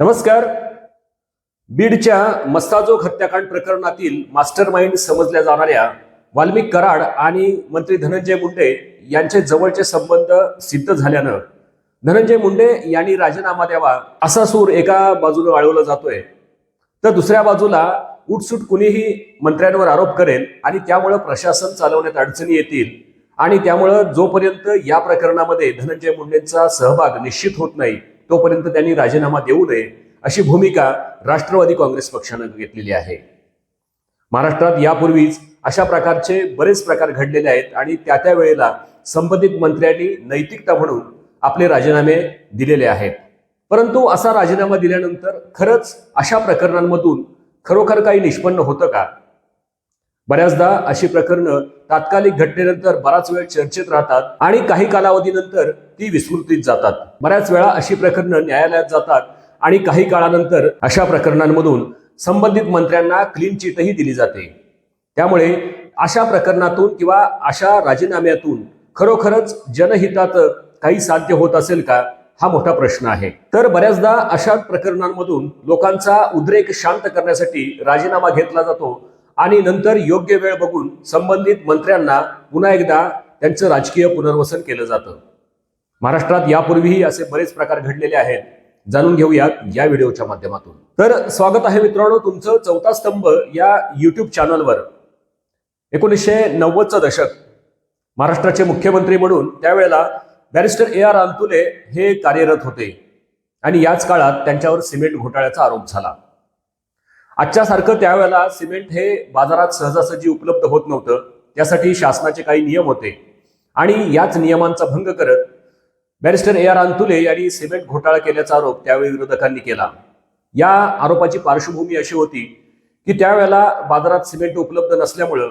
नमस्कार. बीडच्या मस्ताजोग हत्याकांड प्रकरणातील मास्टर माइंड समजल्या जाणाऱ्या वाल्मिक कराड आणि मंत्री धनंजय मुंडे यांचे जवळचे संबंध सिद्ध झाल्यानं धनंजय मुंडे यांनी राजीनामा द्यावा असा सूर एका बाजूला वाळवला जातोय. तर दुसऱ्या बाजूला उठसूट कुणीही मंत्र्यांवर आरोप करेल आणि त्यामुळं प्रशासन चालवण्यात अडचणी येतील आणि त्यामुळं जोपर्यंत या प्रकरणामध्ये धनंजय मुंडेंचा सहभाग निश्चित होत नाही तोपर्यंत त्यांनी राजीनामा देऊ नये अशी भूमिका राष्ट्रवादी काँग्रेस पक्षानं घेतलेली आहे. महाराष्ट्रात यापूर्वीच अशा प्रकारचे बरेच प्रकार घडलेले आहेत आणि त्या त्या वेळेला संबंधित मंत्र्यांनी नैतिकता म्हणून आपले राजीनामे दिलेले आहेत. परंतु असा राजीनामा दिल्यानंतर खरंच अशा प्रकरणांमधून खरोखर काही निष्पन्न होतं का? बऱ्याचदा अशी प्रकरणं तात्कालिक घटनेनंतर बराच वेळ चर्चेत राहतात आणि काही कालावधीनंतर ती विस्मृतीत जातात. बऱ्याच वेळा अशी प्रकरणं न्यायालयात जातात आणि काही काळानंतर अशा प्रकरणांमधून संबंधित मंत्र्यांना क्लीन चिटही दिली जाते. त्यामुळे अशा प्रकरणातून किंवा अशा राजीनाम्यातून खरोखरच जनहितात काही साध्य होत असेल का हा मोठा प्रश्न आहे. तर बऱ्याचदा अशा प्रकरणांमधून लोकांचा उद्रेक शांत करण्यासाठी राजीनामा घेतला जातो आणि नंतर योग्य वेळ बघून संबंधित मंत्र्यांना पुन्हा एकदा त्यांचं राजकीय पुनर्वसन केलं जातं. महाराष्ट्रात यापूर्वीही असे बरेच प्रकार घडलेले आहेत. जाणून घेऊयात या व्हिडिओच्या माध्यमातून. तर स्वागत आहे मित्रांनो तुमचं चौथा स्तंभ या युट्यूब चॅनलवर एकोणीसशे नव्वदचं दशक. महाराष्ट्राचे मुख्यमंत्री म्हणून त्यावेळेला बॅरिस्टर ए आर अंतुले हे कार्यरत होते. आणि याच काळात त्यांच्यावर सिमेंट घोटाळ्याचा आरोप झाला. आजच्या सारखं त्यावेळेला सिमेंट हे बाजारात सहजासहजी उपलब्ध होत नव्हतं. त्यासाठी शासनाचे काही नियम होते. आणि याच नियमांचा भंग करत बॅरिस्टर ए आर अंतुले यांनी सिमेंट घोटाळा केल्याचा आरोप त्यावेळी विरोधकांनी केला. या आरोपाची पार्श्वभूमी अशी होती की त्यावेळेला बाजारात सिमेंट उपलब्ध नसल्यामुळं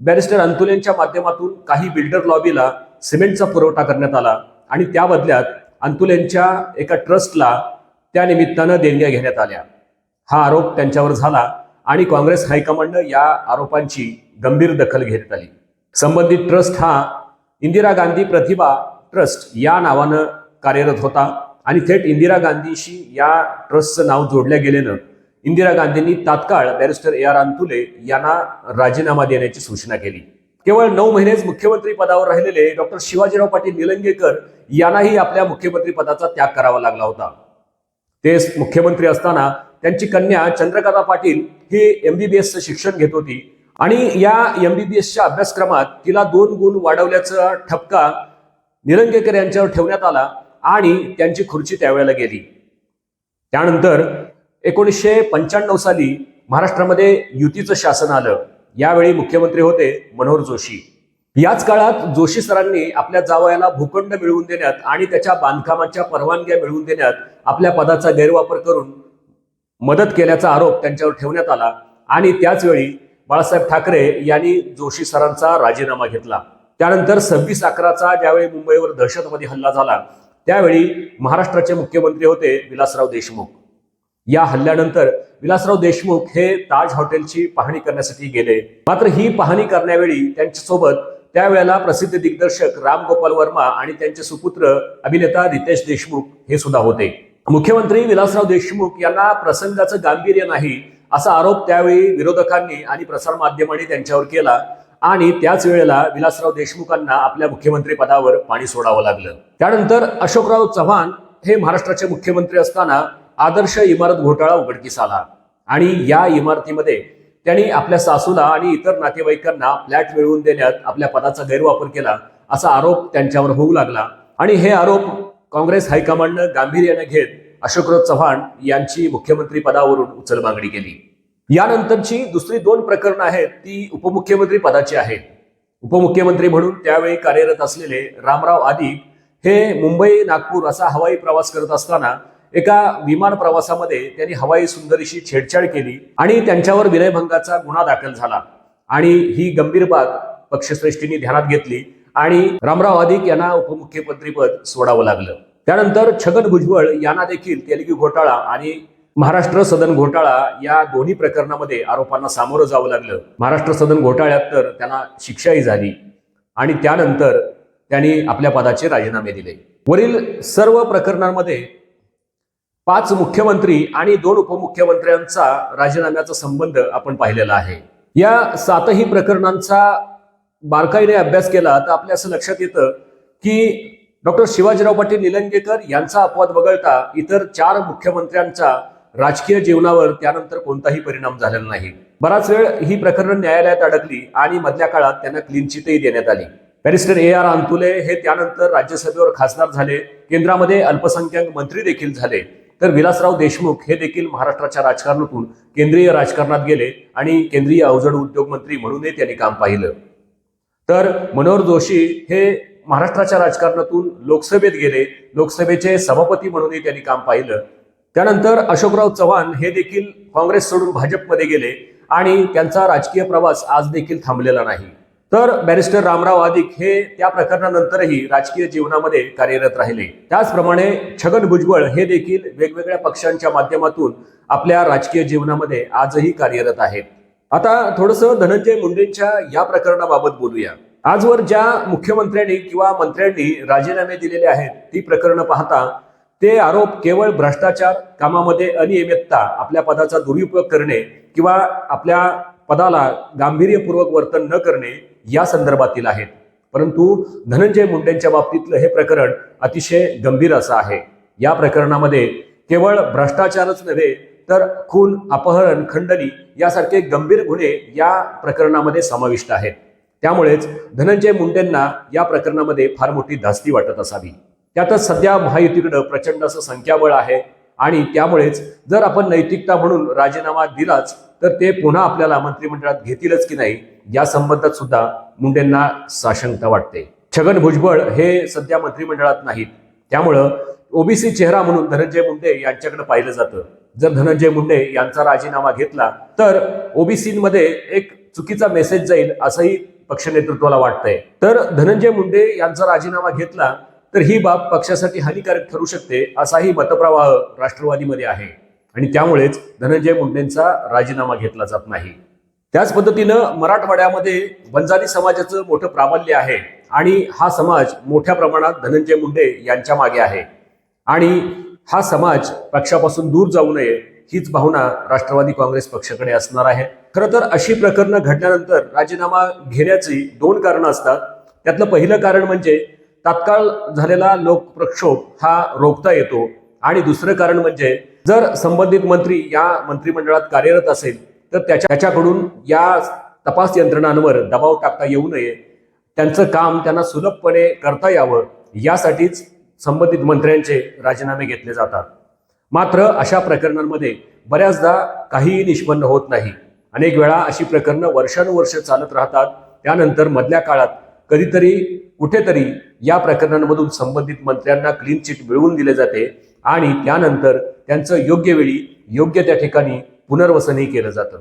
बॅरिस्टर अंतुलेंच्या माध्यमातून काही बिल्डर लॉबीला सिमेंटचा पुरवठा करण्यात आला आणि त्या बदल्यात अंतुलेंच्या एका ट्रस्टला त्या निमित्तानं देणग्या घेण्यात आल्या. हा आरोप त्यांच्यावर झाला आणि काँग्रेस हायकमांडनं या आरोपांची गंभीर दखल घेण्यात आली. संबंधित ट्रस्ट हा इंदिरा गांधी प्रतिभा ट्रस्ट या नावानं कार्यरत होता आणि थेट इंदिरा गांधीशी या ट्रस्टचं नाव जोडल्या गेल्यानं इंदिरा गांधींनी तात्काळ बॅरिस्टर ए आर अंतुले यांना राजीनामा देण्याची सूचना केली. केवळ नऊ महिनेच मुख्यमंत्री पदावर राहिलेले डॉक्टर शिवाजीराव पाटील निलंगेकर यांनाही आपल्या मुख्यमंत्री पदाचा त्याग करावा लागला होता. ते मुख्यमंत्री असताना त्यांची कन्या चंद्रकला पाटील ही एमबीबीएसचं शिक्षण घेत होती. आणि या एमबीबीएसच्या अभ्यासक्रमात तिला दोन गुण वाढवल्याचा ठपका निलंगेकर यांच्यावर ठेवण्यात आला आणि त्यांची खुर्ची त्यावेळेला गेली. त्यानंतर एकोणीसशे पंच्याण्णव साली महाराष्ट्रामध्ये युतीचं शासन आलं. यावेळी मुख्यमंत्री होते मनोहर जोशी. याच काळात जोशी सरांनी आपल्या जावयाला भूखंड मिळवून देण्यात आणि त्याच्या बांधकामाच्या परवानग्या मिळवून देण्यात आपल्या पदाचा गैरवापर करून मदत केल्याचा आरोप त्यांच्यावर ठेवण्यात आला आणि त्याचवेळी बाळासाहेब ठाकरे यांनी जोशी सरांचा राजीनामा घेतला. त्यानंतर सव्वीस अकराचा ज्यावेळी मुंबईवर दहशतवादी हल्ला झाला त्यावेळी महाराष्ट्राचे मुख्यमंत्री होते विलासराव देशमुख. या हल्ल्यानंतर विलासराव देशमुख हे ताज हॉटेलची पाहणी करण्यासाठी गेले. मात्र ही पाहणी करण्यावेळी त्यांच्यासोबत त्यावेळेला प्रसिद्ध दिग्दर्शक राम गोपाल वर्मा आणि त्यांचे सुपुत्र अभिनेता रितेश देशमुख हे सुद्धा होते. मुख्यमंत्री विलासराव देशमुख यांना प्रसंगाचं गांभीर्य नाही असा आरोप त्यावेळी विरोधकांनी आणि प्रसारमाध्यमांनी त्यांच्यावर केला. आणि त्याच वेळेला विलासराव देशमुखांना आपल्या मुख्यमंत्री पदावर पाणी सोडावं लागलं. त्यानंतर अशोकराव चव्हाण हे महाराष्ट्राचे मुख्यमंत्री असताना आदर्श इमारत घोटाळा उघडकीस आला. आणि या इमारतीमध्ये त्यांनी आपल्या सासूला आणि इतर नातेवाईकांना फ्लॅट मिळवून देण्यात आपल्या पदाचा गैरवापर केला असा आरोप त्यांच्यावर होऊ लागला. आणि हे आरोप काँग्रेस हायकमांडनं गांभीर्याने घेत अशोकराव चव्हाण यांची मुख्यमंत्री पदावरून उचलमागणी केली. यानंतरची दुसरी दोन प्रकरणं आहेत ती उपमुख्यमंत्री पदाची आहेत. उपमुख्यमंत्री म्हणून त्यावेळी कार्यरत असलेले रामराव आदी हे मुंबई नागपूर असा हवाई प्रवास करत असताना एका विमान प्रवासामध्ये त्यांनी हवाई सुंदरीशी छेडछाड केली आणि त्यांच्यावर विनयभंगाचा गुन्हा दाखल झाला. आणि ही गंभीर बाब पक्षश्रेष्ठींनी ध्यानात घेतली. आणि रामराव अधिक यांना उपमुख्यमंत्रीपद सोडावं लागलं. त्यानंतर छगन भुजबळ यांना देखील तेलगी घोटाळा आणि महाराष्ट्र सदन घोटाळा या दोन्ही प्रकरणामध्ये आरोपांना सामोरं जावं लागलं. महाराष्ट्र सदन घोटाळ्यात तर त्यांना शिक्षाही झाली आणि त्यानंतर त्यांनी आपल्या पदाचे राजीनामे दिले. वरील सर्व प्रकरणांमध्ये पाच मुख्यमंत्री आणि दोन उपमुख्यमंत्र्यांचा राजीनाम्याचा संबंध आपण पाहिलेला आहे. या सातही प्रकरणांचा बारकाईने अभ्यास केला तर आपल्या असं लक्षात येतं की डॉक्टर शिवाजीराव पाटील निलंगेकर यांचा अपवाद वगळता इतर चार मुख्यमंत्र्यांचा राजकीय जीवनावर त्यानंतर कोणताही परिणाम झालेला नाही. बराच वेळ ही प्रकरण न्यायालयात अडकली आणि मधल्या काळात त्यांना क्लीन चिटही देण्यात आली. बॅरिस्टर ए आर अंतुले हे त्यानंतर राज्यसभेवर खासदार झाले केंद्रामध्ये अल्पसंख्याक मंत्री देखील झाले. तर विलासराव देशमुख हे देखील महाराष्ट्राच्या राजकारणातून केंद्रीय राजकारणात गेले आणि केंद्रीय अवजड उद्योग मंत्री म्हणूनही त्यांनी काम पाहिलं. तर मनोहर जोशी हे महाराष्ट्राच्या राजकारणातून लोकसभेत गेले. लोकसभेचे सभापती म्हणूनही त्यांनी काम पाहिलं. त्यानंतर अशोकराव चव्हाण हे देखील काँग्रेस सोडून भाजपमध्ये गेले आणि त्यांचा राजकीय प्रवास आज देखील थांबलेला नाही. तर बॅरिस्टर रामराव आदिक हे त्या प्रकरणानंतरही राजकीय जीवनामध्ये कार्यरत राहिले. त्याचप्रमाणे छगन भुजबळ हे देखील वेगवेगळ्या पक्षांच्या माध्यमातून आपल्या राजकीय जीवनामध्ये आजही कार्यरत आहेत. आता थोडंसं धनंजय मुंडेंच्या या प्रकरणाबाबत बोलूया. आजवर ज्या मुख्यमंत्र्यांनी किंवा मंत्र्यांनी राजीनामे दिलेले आहेत ती प्रकरणं पाहता ते आरोप केवळ भ्रष्टाचार कामामध्ये अनियमितता आपल्या पदाचा दुरुपयोग करणे किंवा आपल्या पदाला गांभीर्यपूर्वक वर्तन न करणे या संदर्भातील आहेत. परंतु धनंजय मुंडेंच्या बाबतीतलं हे प्रकरण अतिशय गंभीर असं आहे. या प्रकरणामध्ये केवळ भ्रष्टाचारच नव्हे तर खून अपहरण खंडणी यासारखे गंभीर गुन्हे या प्रकरणामध्ये समाविष्ट आहेत. त्यामुळेच धनंजय मुंडेंना या प्रकरणामध्ये फार मोठी धास्ती वाटत असावी. त्यातच सध्या महायुतीकडं प्रचंड असं संख्याबळ आहे आणि त्यामुळेच जर आपण नैतिकता म्हणून राजीनामा दिलाच तर ते पुन्हा आपल्याला मंत्रिमंडळात घेतीलच की नाही या संबंधात सुद्धा मुंडेंना साशंकता वाटते. छगन भुजबळ हे सध्या मंत्रिमंडळात नाहीत. त्यामुळं ओबीसी चेहरा म्हणून धनंजय मुंडे यांच्याकडे पाहिलं जातं. जर धनंजय मुंडे यांचा राजीनामा घेतला तर ओबीसीमध्ये एक चुकीचा मेसेज जाईल असंही पक्ष नेतृत्वाला वाटतंय. तर धनंजय मुंडे यांचा राजीनामा घेतला तर ही बाब पक्षासाठी हानिकारक ठरू शकते असाही मतप्रवाह राष्ट्रवादीमध्ये आहे. आणि त्यामुळेच धनंजय मुंडेंचा राजीनामा घेतला जात नाही. त्याच पद्धतीनं मराठवाड्यामध्ये बंजारी समाजाचं मोठं प्राबल्य आहे आणि हा समाज मोठ्या प्रमाणात धनंजय मुंडे यांच्या मागे आहे. आणि हा समाज पक्षापासून दूर जाऊ नये हीच भावना राष्ट्रवादी काँग्रेस पक्षाकडे असणार आहे. खरं तर अशी प्रकरणं घडल्यानंतर राजीनामा घेण्याची दोन कारणं असतात. त्यातलं पहिलं कारण म्हणजे तात्काळ झालेला लोकप्रक्षोभ हा रोखता येतो आणि दुसरं कारण म्हणजे जर संबंधित मंत्री या मंत्रिमंडळात कार्यरत असेल तर त्याच्या त्याच्याकडून या तपास यंत्रणांवर दबाव टाकता येऊ नये. त्यांचं काम त्यांना सुलभपणे करता यावं यासाठीच संबंधित मंत्र्यांचे राजीनामे घेतले जातात. मात्र अशा प्रकरणांमध्ये बऱ्याचदा काहीही निष्पन्न होत नाही. अनेक वेळा अशी प्रकरणं वर्षानुवर्ष चालत राहतात. त्यानंतर मधल्या काळात कधीतरी कुठेतरी या प्रकरणांमधून संबंधित मंत्र्यांना क्लीन चिट मिळवून दिले जाते आणि त्यानंतर त्यांचं योग्य वेळी योग्य त्या ठिकाणी पुनर्वसनही केलं जातं.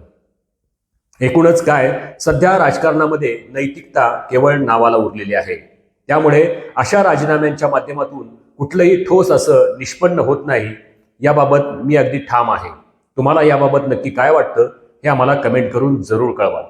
एकूणच काय सध्या राजकारणामध्ये नैतिकता केवळ नावाला उरलेली आहे. त्यामुळे अशा राजीनाम्यांच्या माध्यमातून कुठलंही ठोस असं निष्पन्न होत नाही याबाबत मी अगदी ठाम आहे. तुम्हाला याबाबत नक्की काय वाटतं हे आम्हाला कमेंट करून जरूर कळवा.